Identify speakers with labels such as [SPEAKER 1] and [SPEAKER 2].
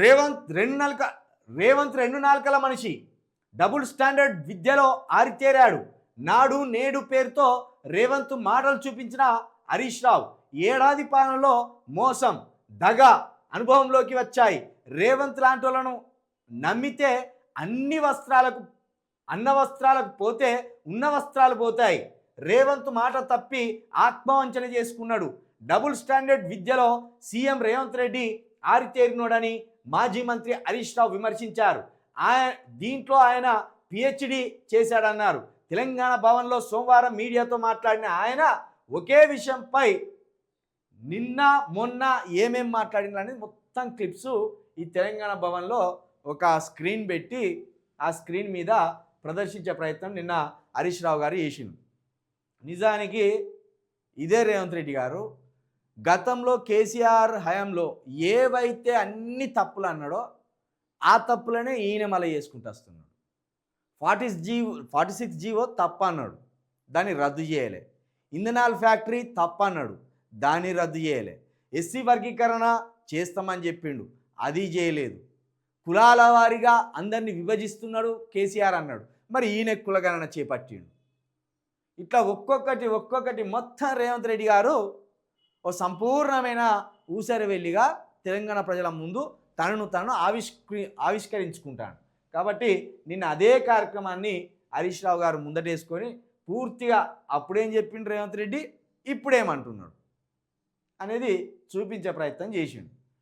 [SPEAKER 1] రేవంత్ రెండు నాలుక రేవంత్ రెండు నాలుకల మనిషి. డబుల్ స్టాండర్డ్ విద్యలో ఆరితేరాడు. నాడు నేడు పేరుతో రేవంత్ మాటలు చూపించిన హరీష్ రావు. ఏడాది పాలనలో మోసం దగ అనుభవంలోకి వచ్చాయి. రేవంత్ లాంటి వాళ్ళను నమ్మితే అన్ని వస్త్రాలకు అన్న వస్త్రాలకు పోతే ఉన్న వస్త్రాలు పోతాయి. రేవంత్ మాట తప్పి ఆత్మవంచన చేసుకున్నాడు. డబుల్ స్టాండర్డ్ విద్యలో సీఎం రేవంత్ రెడ్డి ఆరితేరినోడని మాజీ మంత్రి హరీష్ రావు విమర్శించారు. ఆయన దీంట్లో ఆయన పిహెచ్డి చేశాడన్నారు. తెలంగాణ భవన్లో సోమవారం మీడియాతో మాట్లాడిన ఆయన ఒకే విషయంపై నిన్న మొన్న ఏమేం మాట్లాడిన అనేది మొత్తం క్లిప్స్ ఈ తెలంగాణ భవన్లో ఒక స్క్రీన్ పెట్టి ఆ స్క్రీన్ మీద ప్రదర్శించే ప్రయత్నం నిన్న హరీష్ రావు గారు చేసిండు. నిజానికి ఇదే రేవంత్ రెడ్డి గారు గతంలో కేసీఆర్ హయాంలో ఏవైతే అన్ని తప్పులు అన్నాడో ఆ తప్పులనే ఈయన మళ్ళీ చేసుకుంటూ వస్తున్నాడు. Forty GO forty six GO తప్పు అన్నాడు. దాన్ని రద్దు చేయలే. ఇంధనాల ఫ్యాక్టరీ తప్పు అన్నాడు. దాన్ని రద్దు చేయలే. ఎస్సీ వర్గీకరణ చేస్తామని చెప్పిండు. అది చేయలేదు. కులాల వారిగా అందరినీ విభజిస్తున్నాడు కేసీఆర్ అన్నాడు. మరి ఈయన కులగణన చేపట్టిండు. ఇట్లా ఒక్కొక్కటి ఒక్కొక్కటి మొత్తం రేవంత్ రెడ్డి గారు ఓ సంపూర్ణమైన ఊసరవెల్లిగా తెలంగాణ ప్రజల ముందు తనను తను ఆవిష్కరి ఆవిష్కరించుకుంటాను కాబట్టి నిన్న అదే కార్యక్రమాన్ని హరీష్ రావు గారు ముందటేసుకొని పూర్తిగా అప్పుడేం చెప్పిండు రేవంత్ రెడ్డి? ఇప్పుడేమంటున్నాడు? అనేది చూపించే ప్రయత్నం చేసిండు.